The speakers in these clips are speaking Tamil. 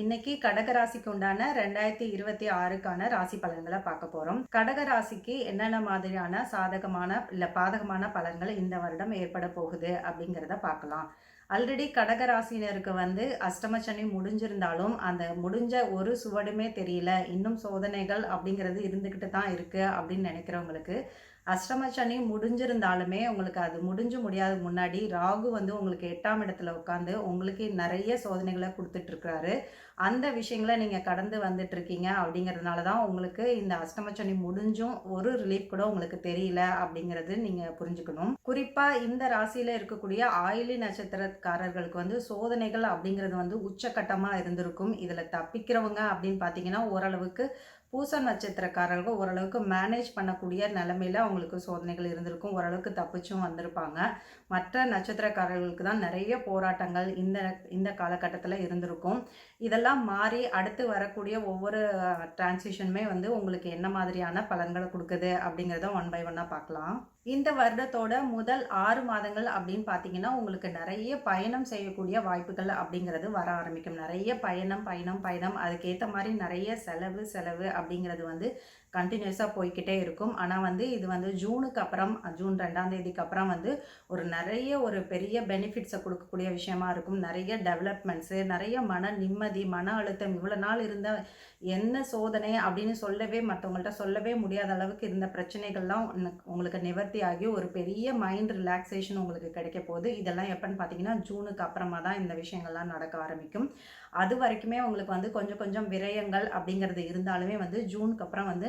இன்னைக்கு கடக ராசிக்கு உண்டான ரெண்டாயிரத்தி இருபத்தி ஆறுக்கான ராசி பலன்களை பார்க்க போறோம். கடக ராசிக்கு என்னென்ன மாதிரியான சாதகமான இல்ல பாதகமான பலன்கள் இந்த வருடம் ஏற்பட போகுது அப்படிங்கிறத பார்க்கலாம். ஆல்ரெடி கடக ராசினருக்கு வந்து அஷ்டம முடிஞ்சிருந்தாலும் அந்த முடிஞ்ச ஒரு சுவடுமே தெரியல. இன்னும் சோதனைகள் அப்படிங்கிறது இருந்துக்கிட்டு தான் இருக்கு அப்படின்னு நினைக்கிறவங்களுக்கு அஷ்டம சனி முடிஞ்சிருந்தாலுமே உங்களுக்கு அது முடிஞ்சு முடியாத முன்னாடி ராகு வந்து உங்களுக்கு எட்டாம் இடத்துல உட்காந்து உங்களுக்கு நிறைய சோதனைகளை கொடுத்துட்ருக்கிறாரு அந்த விஷயங்களை நீங்கள் கடந்து வந்துட்டுருக்கீங்க அப்படிங்கிறதுனால தான் உங்களுக்கு இந்த அஷ்டம சனி முடிஞ்சும் ஒரு ரிலீஃப் கூட உங்களுக்கு தெரியல அப்படிங்கிறது நீங்கள் புரிஞ்சுக்கணும். குறிப்பாக இந்த ராசியில் இருக்கக்கூடிய ஆயிலி நட்சத்திரக்காரர்களுக்கு வந்து சோதனைகள் அப்படிங்கிறது வந்து உச்சக்கட்டமாக இருந்திருக்கும். இதில் தப்பிக்கிறவங்க அப்படின்னு பார்த்தீங்கன்னா ஓரளவுக்கு பூச நட்சத்திரக்காரர்கள் ஓரளவுக்கு மேனேஜ் பண்ணக்கூடிய நிலமையில் அவங்களுக்கு சோதனைகள் இருந்திருக்கும். ஓரளவுக்கு தப்பிச்சும் வந்திருப்பாங்க. மற்ற நட்சத்திரக்காரர்களுக்கு தான் நிறைய போராட்டங்கள் இந்த இந்த காலகட்டத்தில் இருந்திருக்கும். இதெல்லாம் மாறி அடுத்து வரக்கூடிய ஒவ்வொரு டிரான்சிஷனுமே வந்து உங்களுக்கு என்ன மாதிரியான பலன்களை கொடுக்குது அப்படிங்கிறத ஒன் பை ஒன்னாக பார்க்கலாம். இந்த வருடத்தோட முதல் ஆறு மாதங்கள் அப்படின்னு பார்த்தீங்கன்னா உங்களுக்கு நிறைய பயணம் செய்யக்கூடிய வாய்ப்புகள் அப்படிங்கிறது வர ஆரம்பிக்கும். நிறைய பயணம் பயணம் பயணம். அதுக்கேற்ற மாதிரி நிறைய செலவு செலவு அப்படிங்கிறது வந்து கண்டினியூஸாக போய்கிட்டே இருக்கும். ஆனால் வந்து இது வந்து ஜூனுக்கு அப்புறம் ஜூன் ரெண்டாம் தேதிக்கு அப்புறம் வந்து ஒரு நிறைய ஒரு பெரிய பெனிஃபிட்ஸை கொடுக்கக்கூடிய விஷயமா இருக்கும். நிறைய டெவலப்மெண்ட்ஸு நிறைய மன நிம்மதி மன அழுத்தம் இவ்வளோ நாள் இருந்த என்ன சோதனை அப்படின்னு சொல்லவே மற்றவங்கள்ட்ட சொல்லவே முடியாத அளவுக்கு இருந்த பிரச்சனைகள்லாம் உங்களுக்கு நிவர்த்தி ஆகி ஒரு பெரிய மைண்ட் ரிலாக்ஸேஷன் உங்களுக்கு கிடைக்க போகுது. இதெல்லாம் எப்போன்னு பார்த்தீங்கன்னா ஜூனுக்கு அப்புறமா தான் இந்த விஷயங்கள்லாம் நடக்க ஆரம்பிக்கும். அது வரைக்குமே உங்களுக்கு வந்து கொஞ்சம் கொஞ்சம் விரயங்கள் அப்படிங்கிறது இருந்தாலுமே வந்து ஜூனுக்கு அப்புறம் வந்து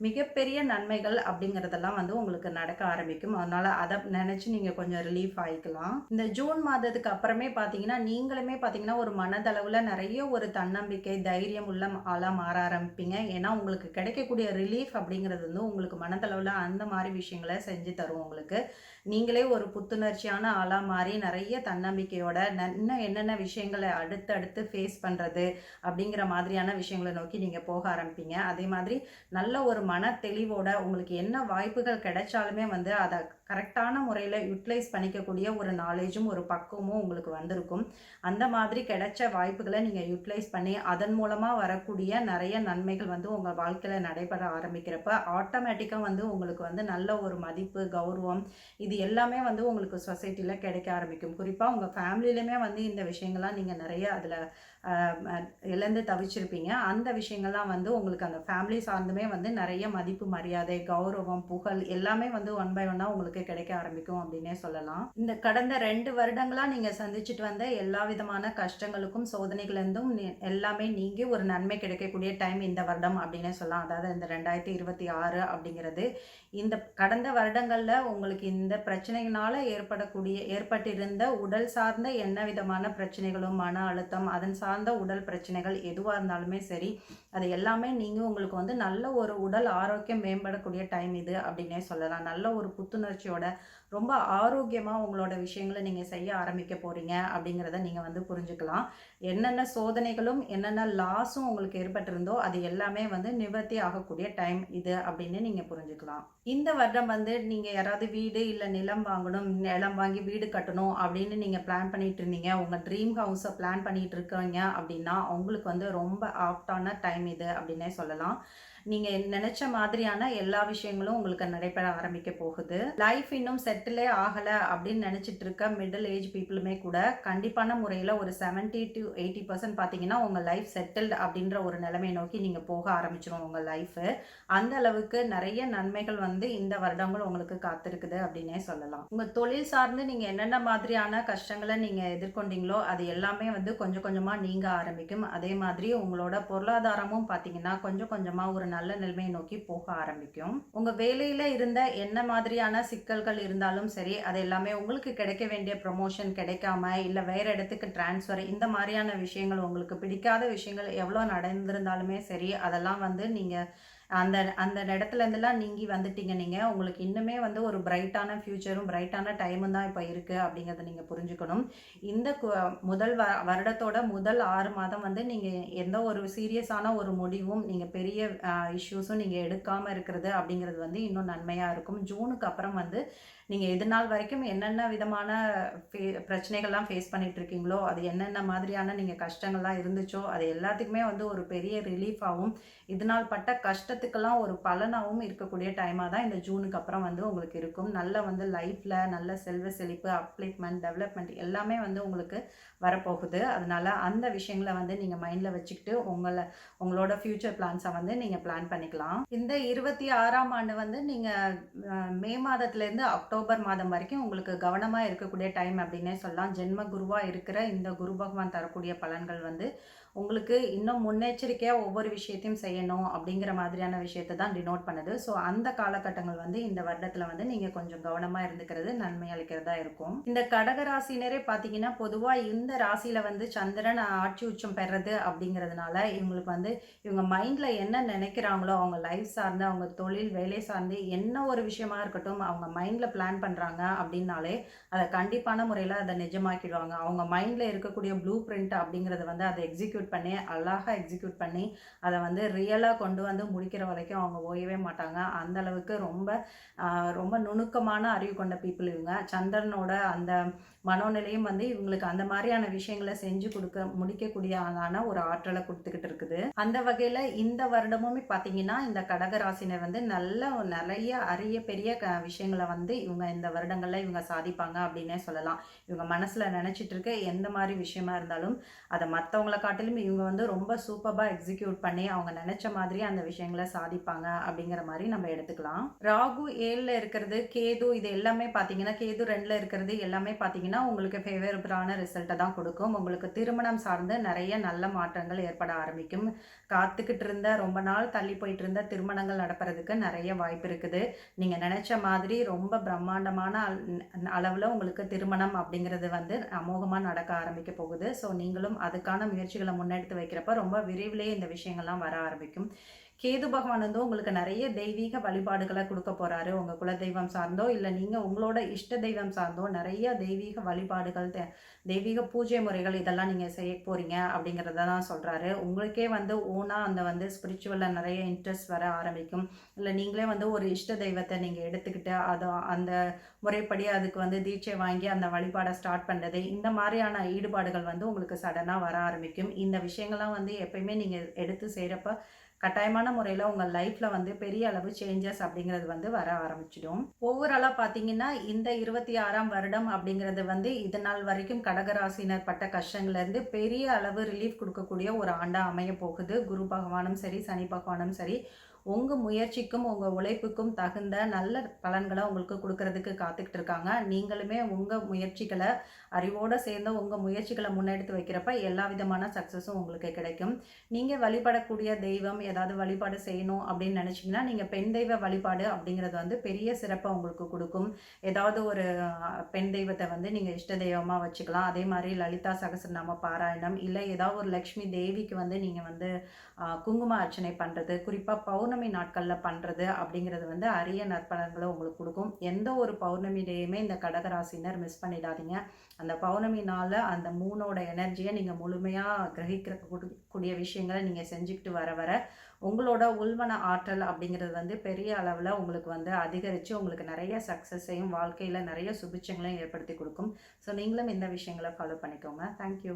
மிகப்பெரிய நன்மைகள் அப்படிங்கிறதெல்லாம் வந்து உங்களுக்கு நடக்க ஆரம்பிக்கும். அதனால அதை நினச்சி நீங்கள் கொஞ்சம் ரிலீஃப் ஆகிக்கலாம் இந்த ஜூன் மாதத்துக்கு அப்புறமே பார்த்தீங்கன்னா நீங்களுமே பார்த்தீங்கன்னா ஒரு மனதளவில் நிறைய ஒரு தன்னம்பிக்கை தைரியம் உள்ள ஆளாக மாற ஆரம்பிப்பீங்க. ஏன்னா உங்களுக்கு கிடைக்கக்கூடிய ரிலீஃப் அப்படிங்கிறது வந்து உங்களுக்கு மனதளவில் அந்த மாதிரி விஷயங்களை செஞ்சு தரும் உங்களுக்கு. நீங்களே ஒரு புத்துணர்ச்சியான ஆளாக மாறி நிறைய தன்னம்பிக்கையோட இன்னும் என்னென்ன விஷயங்களை அடுத்து அடுத்து ஃபேஸ் பண்ணுறது அப்படிங்கிற மாதிரியான விஷயங்களை நோக்கி நீங்கள் போக ஆரம்பிப்பீங்க. அதே மாதிரி நல்ல ஒரு மன தெளிவோட உங்களுக்கு என்ன வாய்ப்புகள் கிடைச்சாலுமே வந்து அதை கரெக்டான முறையில் யூட்டிலைஸ் பண்ணிக்கக்கூடிய ஒரு நாலேஜும் ஒரு பக்குவமும் உங்களுக்கு வந்திருக்கும். அந்த மாதிரி கிடைச்ச வாய்ப்புகளை நீங்கள் யூட்டிலைஸ் பண்ணி அதன் மூலமாக வரக்கூடிய நிறைய நன்மைகள் வந்து உங்கள் வாழ்க்கையில் நடைபெற ஆரம்பிக்கிறப்ப ஆட்டோமேட்டிக்காக வந்து உங்களுக்கு வந்து நல்ல ஒரு மதிப்பு கௌரவம் இது எல்லாமே வந்து உங்களுக்கு சொசைட்டியில் கிடைக்க ஆரம்பிக்கும். குறிப்பாக உங்கள் ஃபேமிலியிலுமே வந்து இந்த விஷயங்கள்லாம் நீங்கள் நிறைய அதில் இழந்து தவிச்சிருப்பீங்க. அந்த விஷயங்கள்லாம் வந்து உங்களுக்கு அந்த ஃபேமிலி சார்ந்துமே வந்து நிறைய மதிப்பு மரியாதை கௌரவம் புகழ் எல்லாமே வந்து ஒன் பை ஒன்னாக உங்களுக்கு கிடைக்க ஆரம்பிக்கும் அப்படின்னே சொல்லலாம். இந்த கடந்த ரெண்டு வருடங்களாக நீங்கள் சந்திச்சுட்டு வந்த எல்லா விதமான கஷ்டங்களுக்கும் சோதனைகளிருந்தும் எல்லாமே நீங்கி ஒரு நன்மை கிடைக்கக்கூடிய டைம் இந்த வருடம் அப்படின்னே சொல்லலாம். அதாவது இந்த ரெண்டாயிரத்தி இருபத்தி ஆறு அப்படிங்கிறது. இந்த கடந்த வருடங்களில் உங்களுக்கு இந்த பிரச்சனைகளால ஏற்படக்கூடிய ஏற்பட்டிருந்த உடல் சார்ந்த என்ன விதமான பிரச்சனைகளும் மன அழுத்தம் அதன் சார்ந்த உடல் பிரச்சனைகள் எதுவாக இருந்தாலுமே சரி அது எல்லாமே நீங்கள் உங்களுக்கு வந்து நல்ல ஒரு உடல் ஆரோக்கியம் மேம்படக்கூடிய டைம் இது அப்படின்னே சொல்லலாம். நல்ல ஒரு புத்துணர்ச்சியோட ரொம்ப ஆரோக்கியமாக உங்களோட விஷயங்களை நீங்கள் செய்ய ஆரம்பிக்க போகிறீங்க அப்படிங்கிறத நீங்கள் வந்து புரிஞ்சுக்கலாம். என்னென்ன சோதனைகளும் என்னென்ன லாஸும் உங்களுக்கு ஏற்பட்டிருந்தோ அது எல்லாமே வந்து நிவர்த்தி ஆகக்கூடிய டைம் இது அப்படின்னு நீங்கள் புரிஞ்சுக்கலாம். இந்த வருடம் வந்து நீங்கள் யாராவது வீடு இல்லை நிலம் வாங்கணும் நிலம் வாங்கி வீடு கட்டணும் அப்படின்னு நீங்கள் பிளான் பண்ணிட்டு இருந்தீங்க. உங்கள் ட்ரீம் ஹவுஸை பிளான் பண்ணிட்டு இருக்கீங்க அப்படின்னா அவங்களுக்கு வந்து ரொம்ப ஆப்டான டைம் இது அப்படின்னே சொல்லலாம். நீங்கள் நினச்ச மாதிரியான எல்லா விஷயங்களும் உங்களுக்கு நடைபெற ஆரம்பிக்க போகுது. லைஃப் இன்னும் செட்டிலே ஆகலை அப்படின்னு நினச்சிட்டு இருக்க மிடில் ஏஜ் பீப்புளுமே கூட கண்டிப்பான முறையில் ஒரு செவன்ட்டி டு எயிட்டி பர்சன்ட் பார்த்தீங்கன்னா உங்கள் லைஃப் செட்டில்டு அப்படின்ற ஒரு நிலைமை நோக்கி நீங்கள் போக ஆரம்பிச்சிடும் உங்கள் லைஃபு அந்த அளவுக்கு நிறைய நன்மைகள் வந்து இந்த வருடங்கள் உங்களுக்கு காத்திருக்குது அப்படின்னே சொல்லலாம். உங்கள் தொழில் சார்ந்து நீங்கள் என்னென்ன மாதிரியான கஷ்டங்களை நீங்கள் எதிர்கொண்டீங்களோ அது எல்லாமே வந்து கொஞ்சம் கொஞ்சமாக நீங்க ஆரம்பிக்கும். அதே மாதிரி உங்களோட பொருளாதாரமும் பார்த்தீங்கன்னா கொஞ்சம் கொஞ்சமாக ஒரு நல்ல நிலைமையை நோக்கி போக ஆரம்பிக்கும். உங்க வேலையில இருந்த என்ன மாதிரியான சிக்கல்கள் இருந்தாலும் சரி அது எல்லாமே உங்களுக்கு கிடைக்க வேண்டிய ப்ரொமோஷன் கிடைக்காம இல்ல வேற இடத்துக்கு டிரான்ஸ்ஃபர் இந்த மாதிரியான விஷயங்கள் உங்களுக்கு பிடிக்காத விஷயங்கள் எவ்வளோ நடந்திருந்தாலுமே சரி அதெல்லாம் வந்து நீங்க அந்த அந்த இடத்துலேருந்துலாம் நீங்கி வந்துட்டீங்க. நீங்கள் உங்களுக்கு இன்னுமே வந்து ஒரு பிரைட்டான ஃப்யூச்சரும் பிரைட்டான டைமும் தான் இப்போ இருக்குது அப்படிங்கிறத நீங்கள் புரிஞ்சுக்கணும். இந்த முதல் வ வருடத்தோட முதல் ஆறு மாதம் வந்து நீங்கள் எந்த ஒரு சீரியஸான ஒரு முடிவும் நீங்கள் பெரிய இஷ்யூஸும் நீங்கள் எடுக்காமல் இருக்கிறது அப்படிங்கிறது வந்து இன்னும் நன்மையாக இருக்கும். ஜூனுக்கு அப்புறம் வந்து நீங்கள் இது நாள் வரைக்கும் என்னென்ன விதமான ஃபே பிரச்சனைகள்லாம் ஃபேஸ் பண்ணிகிட்டு இருக்கீங்களோ அது என்னென்ன மாதிரியான நீங்கள் கஷ்டங்கள்லாம் இருந்துச்சோ அது எல்லாத்துக்குமே வந்து ஒரு பெரிய ரிலீஃபாகவும் இதனால் பட்ட கஷ்டத்துக்கெல்லாம் ஒரு பலனாகவும் இருக்கக்கூடிய டைமாக தான் இந்த ஜூனுக்கு அப்புறம் வந்து உங்களுக்கு இருக்கும். நல்ல வந்து லைஃப்பில் நல்ல செல்வ செழிப்பு அப்ளிக்மெண்ட் டெவலப்மெண்ட் எல்லாமே வந்து உங்களுக்கு வரப்போகுது. அதனால் அந்த விஷயங்களை வந்து நீங்கள் மைண்டில் வச்சுக்கிட்டு உங்களை உங்களோட ஃப்யூச்சர் பிளான்ஸை வந்து நீங்கள் பிளான் பண்ணிக்கலாம். இந்த இருபத்தி ஆறாம் ஆண்டு வந்து நீங்கள் மே மாதத்துலேருந்து அக்டோபர் அக்டோபர் மாதம் வரைக்கும் உங்களுக்கு கவனமாக இருக்கக்கூடிய டைம் அப்படின்னே சொல்லலாம். ஜென்ம குருவாக இருக்கிற இந்த குரு பகவான் தரக்கூடிய பலன்கள் வந்து உங்களுக்கு இன்னும் முன்னெச்சரிக்கையாக ஒவ்வொரு விஷயத்தையும் செய்யணும் அப்படிங்கிற மாதிரியான விஷயத்தை தான் டினோட் பண்ணுது. ஸோ அந்த காலகட்டங்கள் வந்து இந்த வருடத்தில் வந்து நீங்கள் கொஞ்சம் கவனமாக இருந்துக்கிறது நன்மை அளிக்கிறதா இருக்கும். இந்த கடக ராசினரே பார்த்தீங்கன்னா பொதுவாக இந்த ராசியில் வந்து சந்திரன் ஆட்சி உச்சம் பெறது அப்படிங்கிறதுனால இவங்களுக்கு வந்து இவங்க மைண்டில் என்ன நினைக்கிறாங்களோ அவங்க லைஃப் சார்ந்து அவங்க தொழில் வேலை சார்ந்து என்ன ஒரு விஷயமா இருக்கட்டும் அவங்க மைண்டில் பிளான் பண்ணுறாங்க அப்படின்னாலே அதை கண்டிப்பான முறையில் அதை நிஜமாக்கிடுவாங்க. அவங்க மைண்டில் இருக்கக்கூடிய ப்ளூ பிரிண்ட் அப்படிங்கிறத வந்து அதை எக்ஸிக்யூட் பண்ணி அழகாக எக்ஸிக்யூட் பண்ணி அதை வந்து ரியலாக கொண்டு வந்து முடிக்கிற வரைக்கும் அவங்க ஓயவே மாட்டாங்க. அந்த அளவுக்கு ரொம்ப ரொம்ப நுணுக்கமான அறிவு கொண்ட பீப்புள் இவங்க. சந்திரனோட அந்த மனோநிலையும் வந்து இவங்களுக்கு அந்த மாதிரியான விஷயங்களை செஞ்சு கொடுக்க முடிக்கக்கூடியதான ஒரு ஆற்றலை கொடுத்துக்கிட்டு இருக்குது. அந்த வகையில் இந்த வருடமுமே பார்த்தீங்கன்னா இந்த கடகராசினர் வந்து நல்ல நிறைய அரிய பெரிய க விஷயங்களை வந்து இவங்க இவங்க இந்த வருடங்களில் இவங்க சாதிப்பாங்க அப்படின்னே சொல்லலாம். இவங்க மனசில் நினச்சிட்டு இருக்க எந்த மாதிரி விஷயமா இருந்தாலும் அதை மற்றவங்களை காட்டிலும் இவங்க வந்து ரொம்ப சூப்பராக எக்ஸிக்யூட் பண்ணி அவங்க நினச்ச மாதிரி அந்த விஷயங்களை சாதிப்பாங்க அப்படிங்கிற மாதிரி நம்ம எடுத்துக்கலாம். ராகு ஏழில் இருக்கிறது கேது இது எல்லாமே பார்த்தீங்கன்னா கேது ரெண்டில் இருக்கிறது எல்லாமே பார்த்தீங்கன்னா உங்களுக்கு ஃபேவரபிளான ரிசல்ட்டை தான் கொடுக்கும். உங்களுக்கு திருமணம் சார்ந்து நிறைய நல்ல மாற்றங்கள் ஏற்பட ஆரம்பிக்கும். காத்துக்கிட்டு இருந்த ரொம்ப நாள் தள்ளி போயிட்டு இருந்த திருமணங்கள் நடப்புறதுக்கு நிறைய வாய்ப்பு இருக்குது. நீங்கள் நினச்ச மாதிரி ரொம்ப பிரம்மாண்டமான அளவில் உங்களுக்கு திருமணம் அப்படிங்கிறது வந்து அமோகமாக நடக்க ஆரம்பிக்க போகுது. ஸோ நீங்களும் அதுக்கான முயற்சிகளை முன்னெடுத்து வைக்கிறப்ப ரொம்ப விரைவிலேயே இந்த விஷயங்கள்லாம் வர ஆரம்பிக்கும். கேது பகவான் வந்து உங்களுக்கு நிறைய தெய்வீக வழிபாடுகளை கொடுக்க போகிறாரு உங்கள் குலதெய்வம் சார்ந்தோ இல்லை நீங்கள் உங்களோட இஷ்ட தெய்வம் சார்ந்தோ நிறைய தெய்வீக வழிபாடுகள் தெய்வீக பூஜை முறைகள் இதெல்லாம் நீங்கள் செய்ய போகிறீங்க அப்படிங்கிறத தான் சொல்கிறாரு உங்களுக்கே வந்து ஓனாக அந்த வந்து ஸ்பிரிச்சுவலில் நிறைய இன்ட்ரெஸ்ட் வர ஆரம்பிக்கும். இல்லை நீங்களே வந்து ஒரு இஷ்ட தெய்வத்தை நீங்கள் எடுத்துக்கிட்டு அதை அந்த முறைப்படி அதுக்கு வந்து தீட்சை வாங்கி அந்த வழிபாடை ஸ்டார்ட் பண்ணுறது இந்த மாதிரியான ஈடுபாடுகள் வந்து உங்களுக்கு சடனாக வர ஆரம்பிக்கும். இந்த விஷயங்கள்லாம் வந்து எப்பயுமே நீங்கள் எடுத்து செய்கிறப்ப கட்டாயமான முறையில் உங்கள் லைஃப்பில் வந்து பெரிய அளவு சேஞ்சஸ் அப்படிங்கிறது வந்து வர ஆரம்பிச்சிடும். ஓவராலாக பார்த்தீங்கன்னா இந்த இருபத்தி ஆறாம் வருடம் அப்படிங்கிறது வந்து இது நாள் வரைக்கும் கடகராசினர் பட்ட கஷ்டங்கள்லேருந்து பெரிய அளவு ரிலீஃப் கொடுக்கக்கூடிய ஒரு ஆண்டாக அமைய போகுது குரு பகவானும் சரி சனி பகவானும் சரி உங்கள் முயற்சிக்கும் உங்கள் உழைப்புக்கும் தகுந்த நல்ல பலன்களை உங்களுக்கு கொடுக்கறதுக்கு காத்துக்கிட்டு இருக்காங்க நீங்களுமே உங்கள் முயற்சிகளை அறிவோடு சேர்ந்து உங்கள் முயற்சிகளை முன்னெடுத்து வைக்கிறப்ப எல்லா விதமான சக்ஸஸும் உங்களுக்கு கிடைக்கும். நீங்கள் வழிபடக்கூடிய தெய்வம் ஏதாவது வழிபாடு செய்யணும் அப்படின்னு நினச்சிங்கன்னா நீங்கள் பெண் தெய்வ வழிபாடு அப்படிங்கிறது வந்து பெரிய சிறப்பை உங்களுக்கு கொடுக்கும். ஏதாவது ஒரு பெண் தெய்வத்தை வந்து நீங்கள் இஷ்ட தெய்வமாக வச்சுக்கலாம். அதே மாதிரி லலிதா சகசிரநாம பாராயணம் இல்லை ஏதாவது ஒரு லக்ஷ்மி தேவிக்கு வந்து நீங்கள் வந்து குங்கும அர்ச்சனை பண்ணுறது குறிப்பாக பௌர்ணமி பௌர்ணமி நாட்களில் பண்ணுறது அப்படிங்கிறது வந்து அரிய நற்பலன்களை உங்களுக்கு கொடுக்கும். எந்த ஒரு பௌர்ணமி டேயுமே இந்த கடகராசினர் மிஸ் பண்ணிடாதீங்க. அந்த பௌர்ணமி நாளில் அந்த மூணோட எனர்ஜியை நீங்கள் முழுமையாக கிரகிக்கிற கூடிய விஷயங்களை நீங்கள் செஞ்சுக்கிட்டு வர வர உங்களோட உள்மன ஆற்றல் அப்படிங்கிறது வந்து பெரிய அளவில் உங்களுக்கு வந்து அதிகரித்து உங்களுக்கு நிறைய சக்ஸஸையும் வாழ்க்கையில் நிறைய சுபிச்சங்களையும் ஏற்படுத்தி கொடுக்கும். ஸோ நீங்களும் இந்த விஷயங்களை ஃபாலோ பண்ணிக்கோங்க. தேங்க்யூ